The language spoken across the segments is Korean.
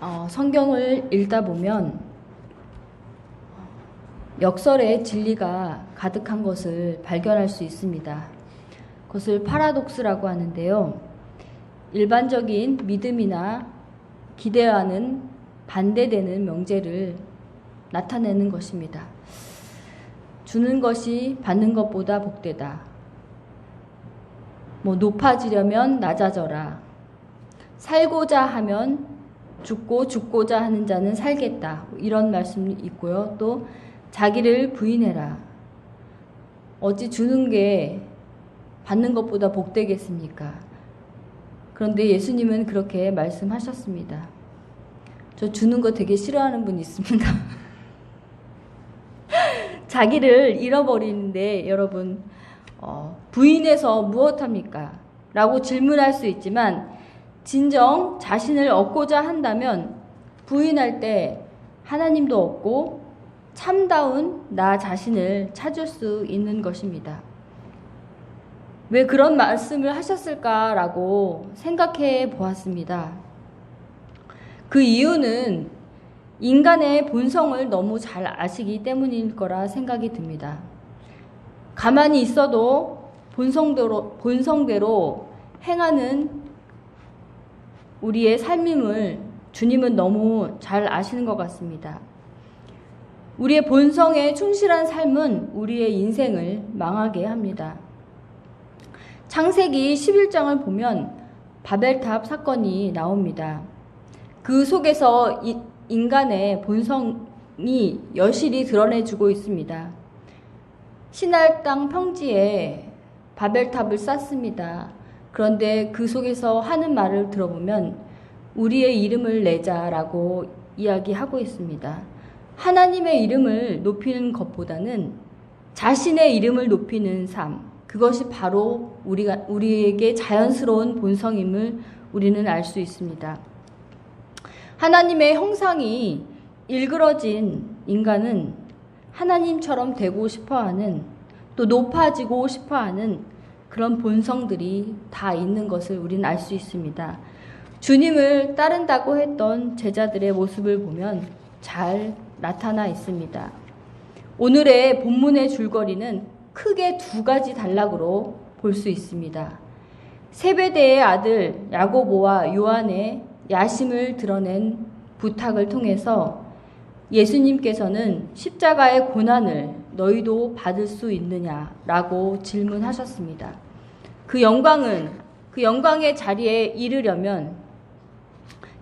어, 성경을 읽다 보면 역설의 진리가 가득한 것을 발견할 수 있습니다. 그것을 파라독스라고 하는데요. 일반적인 믿음이나 기대와는 반대되는 명제를 나타내는 것입니다. 주는 것이 받는 것보다 복되다. 뭐 높아지려면 낮아져라. 살고자 하면 죽고 죽고자 하는 자는 살겠다. 이런 말씀이 있고요. 또 자기를 부인해라. 어찌 주는 게 받는 것보다 복되겠습니까? 그런데 예수님은 그렇게 말씀하셨습니다. 저 주는 거 되게 싫어하는 분 있습니다. 자기를 잃어버리는데 여러분 어, 부인해서 무엇합니까? 라고 질문할 수 있지만 진정 자신을 얻고자 한다면 부인할 때 하나님도 얻고 참다운 나 자신을 찾을 수 있는 것입니다. 왜 그런 말씀을 하셨을까라고 생각해 보았습니다. 그 이유는 인간의 본성을 너무 잘 아시기 때문일 거라 생각이 듭니다. 가만히 있어도 본성대로, 본성대로 행하는 우리의 삶임을 주님은 너무 잘 아시는 것 같습니다. 우리의 본성에 충실한 삶은 우리의 인생을 망하게 합니다. 창세기 11장을 보면 바벨탑 사건이 나옵니다. 그 속에서 인간의 본성이 여실히 드러내주고 있습니다. 신할 땅 평지에 바벨탑을 쌓습니다. 그런데 그 속에서 하는 말을 들어보면 우리의 이름을 내자라고 이야기하고 있습니다. 하나님의 이름을 높이는 것보다는 자신의 이름을 높이는 삶, 그것이 바로 우리가, 우리에게 자연스러운 본성임을 우리는 알 수 있습니다. 하나님의 형상이 일그러진 인간은 하나님처럼 되고 싶어 하는 또 높아지고 싶어 하는 그런 본성들이 다 있는 것을 우리는 알 수 있습니다. 주님을 따른다고 했던 제자들의 모습을 보면 잘 나타나 있습니다. 오늘의 본문의 줄거리는 크게 두 가지 단락으로 볼 수 있습니다. 세베대의 아들 야고보와 요한의 야심을 드러낸 부탁을 통해서 예수님께서는 십자가의 고난을 너희도 받을 수 있느냐라고 질문하셨습니다. 그 영광은 그 영광의 자리에 이르려면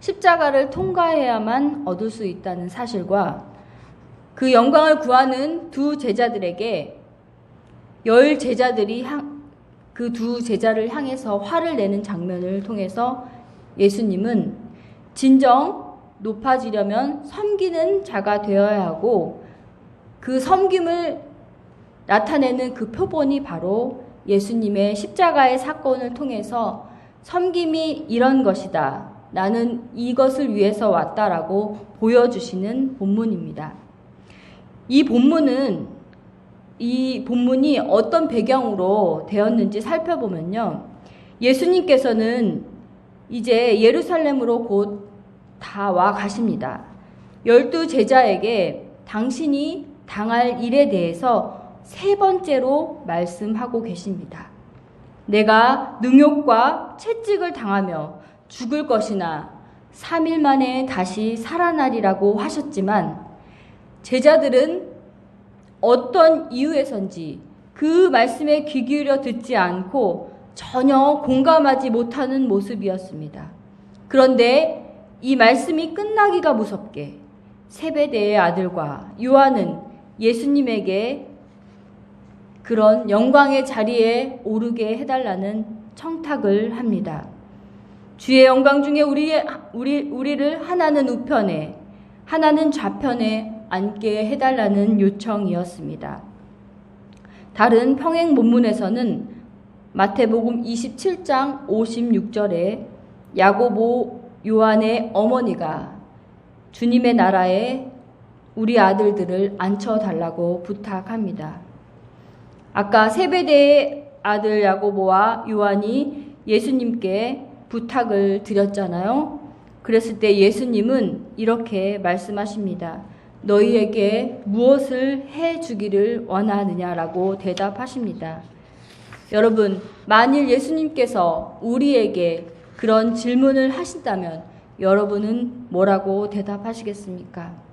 십자가를 통과해야만 얻을 수 있다는 사실과 그 영광을 구하는 두 제자들에게 열 제자들이 그 두 제자를 향해서 화를 내는 장면을 통해서 예수님은 진정 높아지려면 섬기는 자가 되어야 하고 그 섬김을 나타내는 그 표본이 바로 예수님의 십자가의 사건을 통해서 섬김이 이런 것이다. 나는 이것을 위해서 왔다라고 보여주시는 본문입니다. 이 본문은 이 본문이 어떤 배경으로 되었는지 살펴보면요. 예수님께서는 이제 예루살렘으로 곧 다 와 가십니다. 열두 제자에게 당신이 당할 일에 대해서 세 번째로 말씀하고 계십니다. 내가 능욕과 채찍을 당하며 죽을 것이나 3일 만에 다시 살아나리라고 하셨지만 제자들은 어떤 이유에선지 그 말씀에 귀 기울여 듣지 않고 전혀 공감하지 못하는 모습이었습니다. 그런데 이 말씀이 끝나기가 무섭게 세베대의 아들과 요한은 예수님에게 그런 영광의 자리에 오르게 해달라는 청탁을 합니다. 주의 영광 중에 우리, 우리, 우리를 하나는 우편에, 하나는 좌편에 앉게 해달라는 요청이었습니다. 다른 평행 본문에서는 마태복음 27장 56절에 야고보 요한의 어머니가 주님의 나라에 우리 아들들을 앉혀달라고 부탁합니다. 아까 세배대의 아들 야고보와 요한이 예수님께 부탁을 드렸잖아요. 그랬을 때 예수님은 이렇게 말씀하십니다. 너희에게 무엇을 해 주기를 원하느냐라고 대답하십니다. 여러분, 만일 예수님께서 우리에게 그런 질문을 하신다면 여러분은 뭐라고 대답하시겠습니까?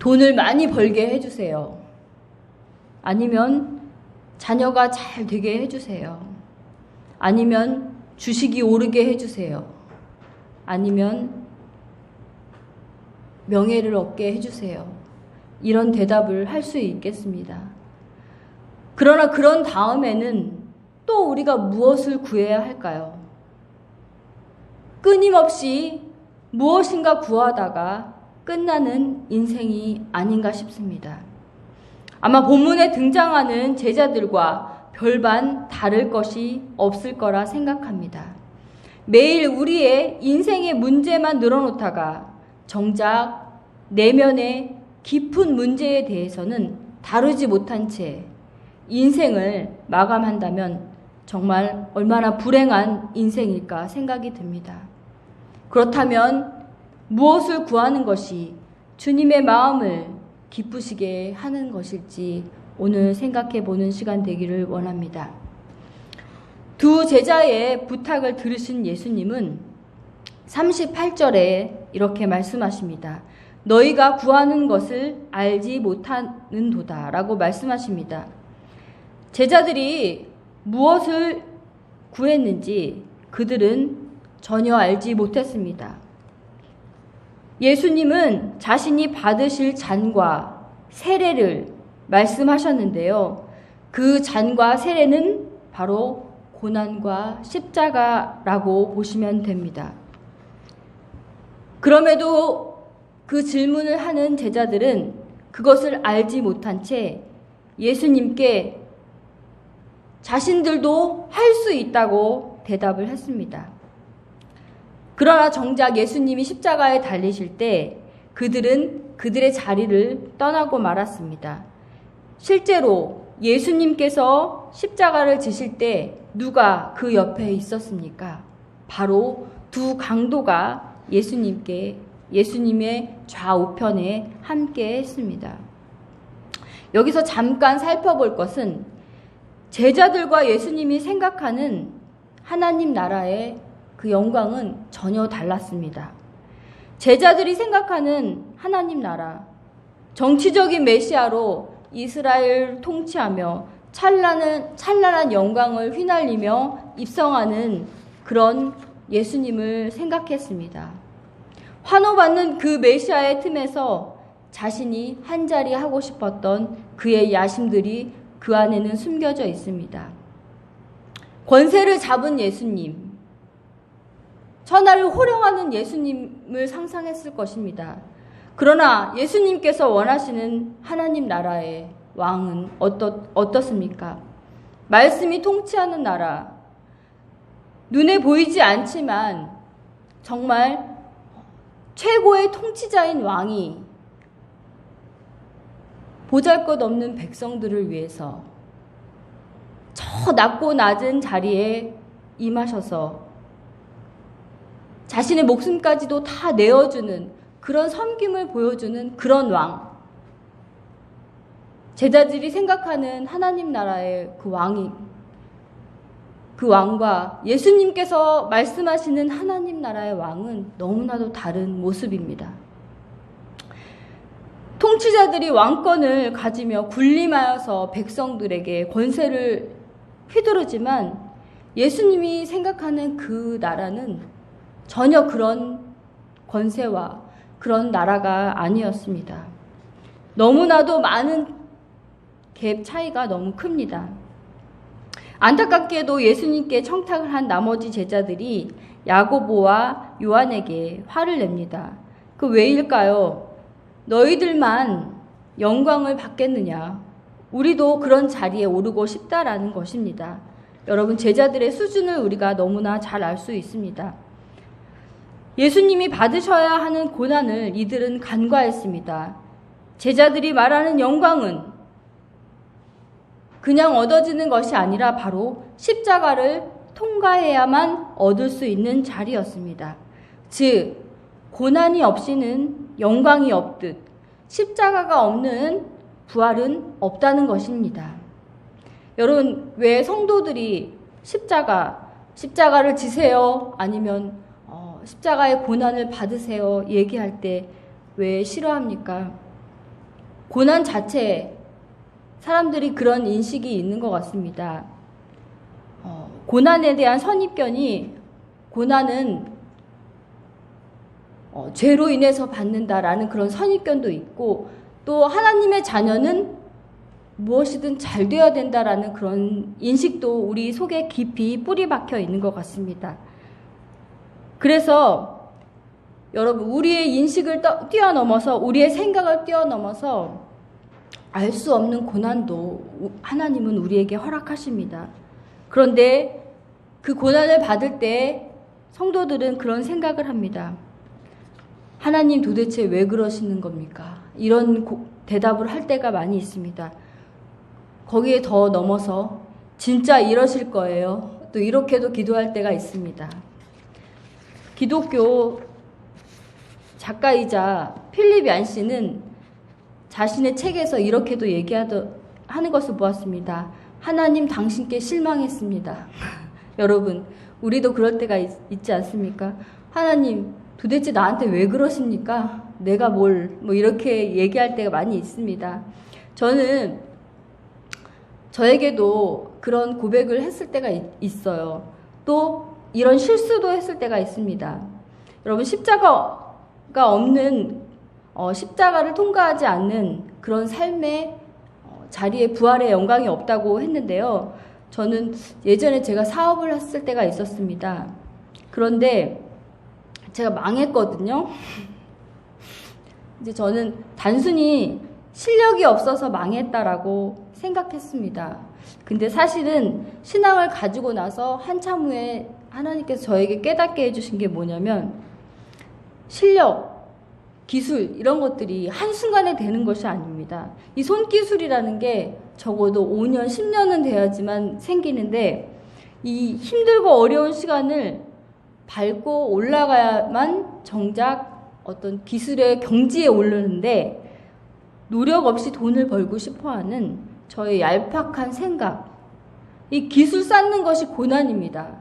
돈을 많이 벌게 해주세요. 아니면 자녀가 잘 되게 해주세요. 아니면 주식이 오르게 해주세요. 아니면 명예를 얻게 해주세요. 이런 대답을 할 수 있겠습니다. 그러나 그런 다음에는 또 우리가 무엇을 구해야 할까요? 끊임없이 무엇인가 구하다가 끝나는 인생이 아닌가 싶습니다. 아마 본문에 등장하는 제자들과 별반 다를 것이 없을 거라 생각합니다. 매일 우리의 인생의 문제만 늘어놓다가 정작 내면의 깊은 문제에 대해서는 다루지 못한 채 인생을 마감한다면 정말 얼마나 불행한 인생일까 생각이 듭니다. 그렇다면 무엇을 구하는 것이 주님의 마음을 기쁘시게 하는 것일지 오늘 생각해 보는 시간 되기를 원합니다. 두 제자의 부탁을 들으신 예수님은 38절에 이렇게 말씀하십니다. 너희가 구하는 것을 알지 못하는 도다 라고 말씀하십니다. 제자들이 무엇을 구했는지 그들은 전혀 알지 못했습니다. 예수님은 자신이 받으실 잔과 세례를 말씀하셨는데요. 그 잔과 세례는 바로 고난과 십자가라고 보시면 됩니다. 그럼에도 그 질문을 하는 제자들은 그것을 알지 못한 채 예수님께 자신들도 할 수 있다고 대답을 했습니다. 그러나 정작 예수님이 십자가에 달리실 때 그들은 그들의 자리를 떠나고 말았습니다. 실제로 예수님께서 십자가를 지실 때 누가 그 옆에 있었습니까? 바로 두 강도가 예수님께 예수님의 좌우편에 함께 했습니다. 여기서 잠깐 살펴볼 것은 제자들과 예수님이 생각하는 하나님 나라의 그 영광은 전혀 달랐습니다. 제자들이 생각하는 하나님 나라, 정치적인 메시아로 이스라엘 통치하며 찬란한, 찬란한 영광을 휘날리며 입성하는 그런 예수님을 생각했습니다. 환호받는 그 메시아의 틈에서 자신이 한 자리 하고 싶었던 그의 야심들이 그 안에는 숨겨져 있습니다. 권세를 잡은 예수님, 천하를 호령하는 예수님을 상상했을 것입니다. 그러나 예수님께서 원하시는 하나님 나라의 왕은 어떻, 어떻습니까? 말씀이 통치하는 나라, 눈에 보이지 않지만 정말 최고의 통치자인 왕이 보잘 것 없는 백성들을 위해서 저 낮고 낮은 자리에 임하셔서 자신의 목숨까지도 다 내어주는 그런 섬김을 보여주는 그런 왕. 제자들이 생각하는 하나님 나라의 그 왕이 그 왕과 예수님께서 말씀하시는 하나님 나라의 왕은 너무나도 다른 모습입니다. 통치자들이 왕권을 가지며 군림하여서 백성들에게 권세를 휘두르지만 예수님이 생각하는 그 나라는 전혀 그런 권세와 그런 나라가 아니었습니다. 너무나도 많은 갭 차이가 너무 큽니다. 안타깝게도 예수님께 청탁을 한 나머지 제자들이 야고보와 요한에게 화를 냅니다. 그 왜일까요? 너희들만 영광을 받겠느냐? 우리도 그런 자리에 오르고 싶다라는 것입니다. 여러분, 제자들의 수준을 우리가 너무나 잘 알 수 있습니다. 예수님이 받으셔야 하는 고난을 이들은 간과했습니다. 제자들이 말하는 영광은 그냥 얻어지는 것이 아니라 바로 십자가를 통과해야만 얻을 수 있는 자리였습니다. 즉, 고난이 없이는 영광이 없듯 십자가가 없는 부활은 없다는 것입니다. 여러분, 왜 성도들이 십자가, 십자가를 지세요? 아니면 어, 십자가의 고난을 받으세요? 얘기할 때 왜 싫어합니까? 고난 자체에 사람들이 그런 인식이 있는 것 같습니다. 어, 고난에 대한 선입견이 고난은 어, 죄로 인해서 받는다라는 그런 선입견도 있고 또 하나님의 자녀는 무엇이든 잘 되어야 된다라는 그런 인식도 우리 속에 깊이 뿌리 박혀 있는 것 같습니다. 그래서 여러분, 우리의 인식을 떠, 뛰어넘어서, 우리의 생각을 뛰어넘어서 알 수 없는 고난도 하나님은 우리에게 허락하십니다. 그런데 그 고난을 받을 때 성도들은 그런 생각을 합니다. 하나님 도대체 왜 그러시는 겁니까? 이런 고, 대답을 할 때가 많이 있습니다. 거기에 더 넘어서 진짜 이러실 거예요. 또 이렇게도 기도할 때가 있습니다. 기독교 작가이자 필립 얀 씨는 자신의 책에서 이렇게도 얘기하는 것을 보았습니다. 하나님 당신께 실망했습니다. 여러분, 우리도 그럴 때가 있, 지 않습니까? 하나님, 도대체 나한테 왜 그러십니까? 내가 뭘, 뭐 이렇게 얘기할 때가 많이 있습니다. 저는 저에게도 그런 고백을 했을 때가 있, 어요 또 이런 실수도 했을 때가 있습니다. 여러분, 십자가 가 없는 어, 십자가를 통과하지 않는 그런 삶의 어, 자리에 부활의 영광이 없다고 했는데요. 저는 예전에 제가 사업을 했을 때가 있었습니다. 그런데 제가 망했거든요. 이제 저는 단순히 실력이 없어서 망했다라고 생각했습니다. 근데 사실은 신앙을 가지고 나서 한참 후에 하나님께서 저에게 깨닫게 해주신 게 뭐냐면 실력, 기술 이런 것들이 한순간에 되는 것이 아닙니다. 이 손기술이라는 게 적어도 5년, 10년은 돼야지만 생기는데 이 힘들고 어려운 시간을 밟고 올라가야만 정작 어떤 기술의 경지에 오르는데 노력 없이 돈을 벌고 싶어 하는 저의 얄팍한 생각. 이 기술 쌓는 것이 고난입니다.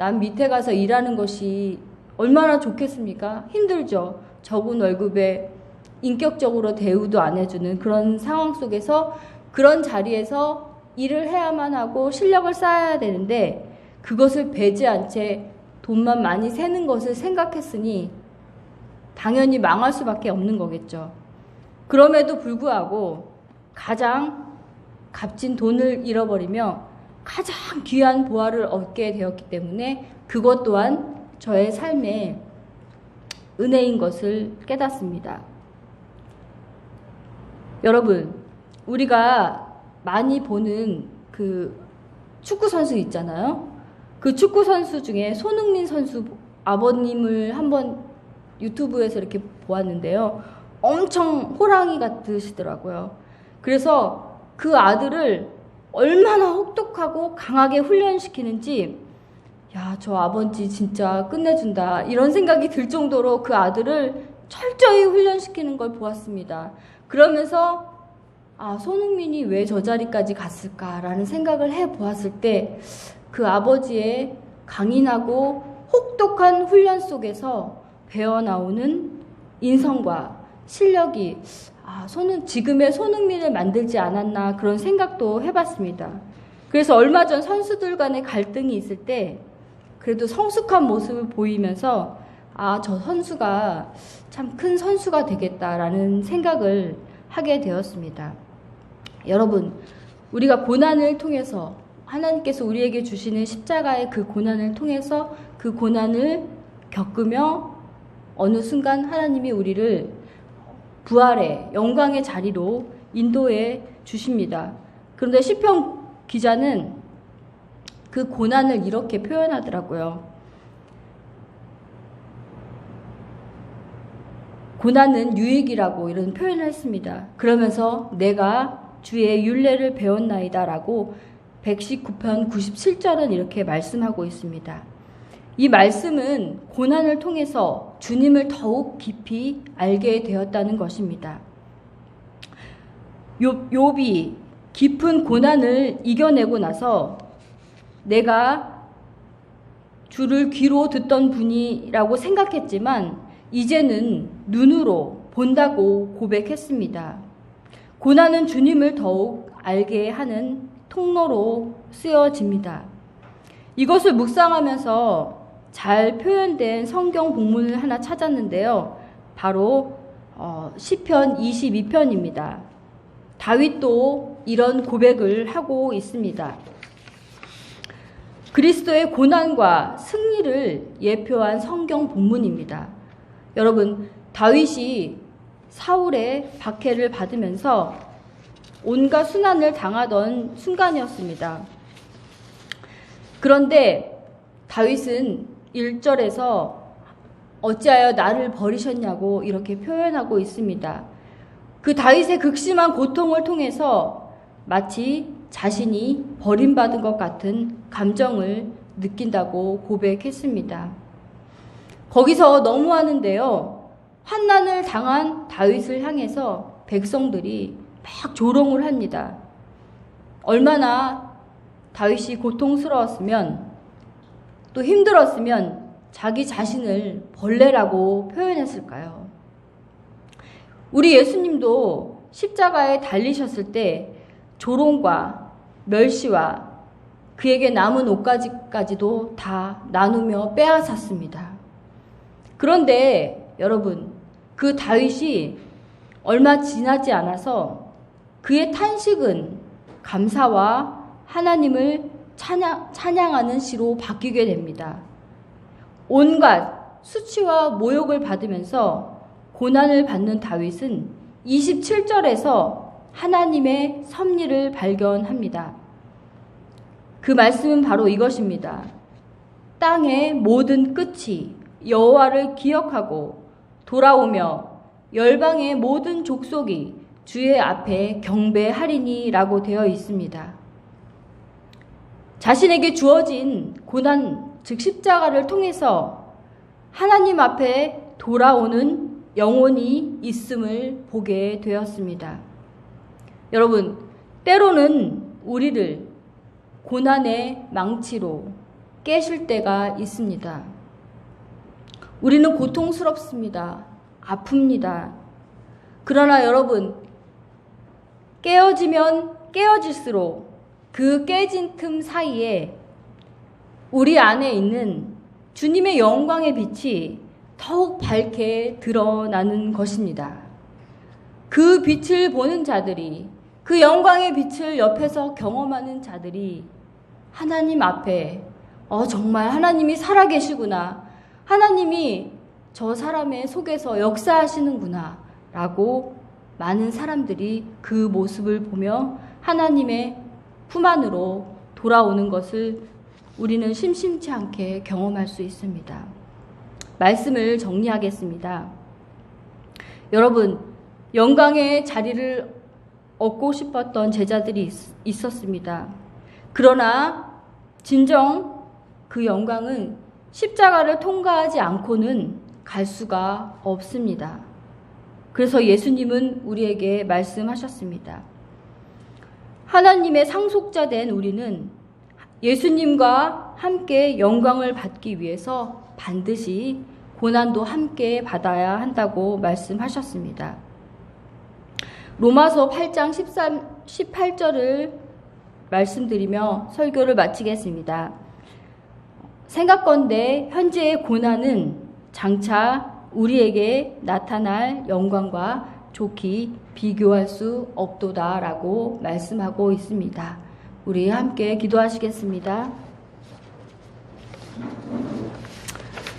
남 밑에 가서 일하는 것이 얼마나 좋겠습니까? 힘들죠. 적은 월급에 인격적으로 대우도 안 해주는 그런 상황 속에서 그런 자리에서 일을 해야만 하고 실력을 쌓아야 되는데 그것을 배제한 채 돈만 많이 새는 것을 생각했으니 당연히 망할 수밖에 없는 거겠죠. 그럼에도 불구하고 가장 값진 돈을 잃어버리며 가장 귀한 보화를 얻게 되었기 때문에 그것 또한 저의 삶에 은혜인 것을 깨닫습니다. 여러분, 우리가 많이 보는 그 축구 선수 있잖아요. 그 축구 선수 중에 손흥민 선수 아버님을 한번 유튜브에서 이렇게 보았는데요. 엄청 호랑이 같으시더라고요. 그래서 그 아들을 얼마나 혹독하고 강하게 훈련시키는지 야, 저 아버지 진짜 끝내준다. 이런 생각이 들 정도로 그 아들을 철저히 훈련시키는 걸 보았습니다. 그러면서 아, 손흥민이 왜 저 자리까지 갔을까라는 생각을 해 보았을 때 그 아버지의 강인하고 혹독한 훈련 속에서 배어나오는 인성과 실력이 아, 손은 지금의 손흥민을 만들지 않았나 그런 생각도 해봤습니다. 그래서 얼마 전 선수들 간의 갈등이 있을 때 그래도 성숙한 모습을 보이면서 아, 저 선수가 참 큰 선수가 되겠다라는 생각을 하게 되었습니다. 여러분, 우리가 고난을 통해서 하나님께서 우리에게 주시는 십자가의 그 고난을 통해서 그 고난을 겪으며 어느 순간 하나님이 우리를 부활의 영광의 자리로 인도해 주십니다. 그런데 시편 기자는 그 고난을 이렇게 표현하더라고요. 고난은 유익이라고 이런 표현을 했습니다. 그러면서 내가 주의 윤례를 배웠나이다라고 119편 97절은 이렇게 말씀하고 있습니다. 이 말씀은 고난을 통해서 주님을 더욱 깊이 알게 되었다는 것입니다. 욥, 욥이 깊은 고난을 이겨내고 나서 내가 주를 귀로 듣던 분이라고 생각했지만 이제는 눈으로 본다고 고백했습니다. 고난은 주님을 더욱 알게 하는 통로로 쓰여집니다. 이것을 묵상하면서 잘 표현된 성경 본문을 하나 찾았는데요. 바로 어, 시편 22편입니다. 다윗도 이런 고백을 하고 있습니다. 그리스도의 고난과 승리를 예표한 성경 본문입니다. 여러분, 다윗이 사울의 박해를 받으면서 온갖 순환을 당하던 순간이었습니다. 그런데 다윗은 1절에서 어찌하여 나를 버리셨냐고 이렇게 표현하고 있습니다. 그 다윗의 극심한 고통을 통해서 마치 자신이 버림받은 것 같은 감정을 느낀다고 고백했습니다. 거기서 너무하는데요. 환난을 당한 다윗을 향해서 백성들이 막 조롱을 합니다. 얼마나 다윗이 고통스러웠으면 또 힘들었으면 자기 자신을 벌레라고 표현했을까요? 우리 예수님도 십자가에 달리셨을 때 조롱과 멸시와 그에게 남은 옷까지까지도 다 나누며 빼앗았습니다. 그런데 여러분, 그 다윗이 얼마 지나지 않아서 그의 탄식은 감사와 하나님을 찬양, 찬양하는 시로 바뀌게 됩니다. 온갖 수치와 모욕을 받으면서 고난을 받는 다윗은 27절에서 하나님의 섭리를 발견합니다. 그 말씀은 바로 이것입니다. 땅의 모든 끝이 여호와를 기억하고 돌아오며 열방의 모든 족속이 주의 앞에 경배하리니라고 되어 있습니다. 자신에게 주어진 고난, 즉 십자가를 통해서 하나님 앞에 돌아오는 영혼이 있음을 보게 되었습니다. 여러분, 때로는 우리를 고난의 망치로 깨실 때가 있습니다. 우리는 고통스럽습니다. 아픕니다. 그러나 여러분, 깨어지면 깨어질수록 그 깨진 틈 사이에 우리 안에 있는 주님의 영광의 빛이 더욱 밝게 드러나는 것입니다. 그 빛을 보는 자들이 그 영광의 빛을 옆에서 경험하는 자들이 하나님 앞에 어 정말 하나님이 살아계시구나. 하나님이 저 사람의 속에서 역사하시는구나. 라고 많은 사람들이 그 모습을 보며 하나님의 품 안으로 돌아오는 것을 우리는 심심치 않게 경험할 수 있습니다. 말씀을 정리하겠습니다. 여러분, 영광의 자리를 얻고 싶었던 제자들이 있, 었습니다 그러나 진정 그 영광은 십자가를 통과하지 않고는 갈 수가 없습니다. 그래서 예수님은 우리에게 말씀하셨습니다. 하나님의 상속자 된 우리는 예수님과 함께 영광을 받기 위해서 반드시 고난도 함께 받아야 한다고 말씀하셨습니다. 로마서 8장 13, 18절을 말씀드리며 설교를 마치겠습니다. 생각건대 현재의 고난은 장차 우리에게 나타날 영광과 좋게 비교할 수 없도다 라고 말씀하고 있습니다. 우리 함께 기도하시겠습니다.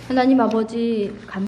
하나님 아버지 감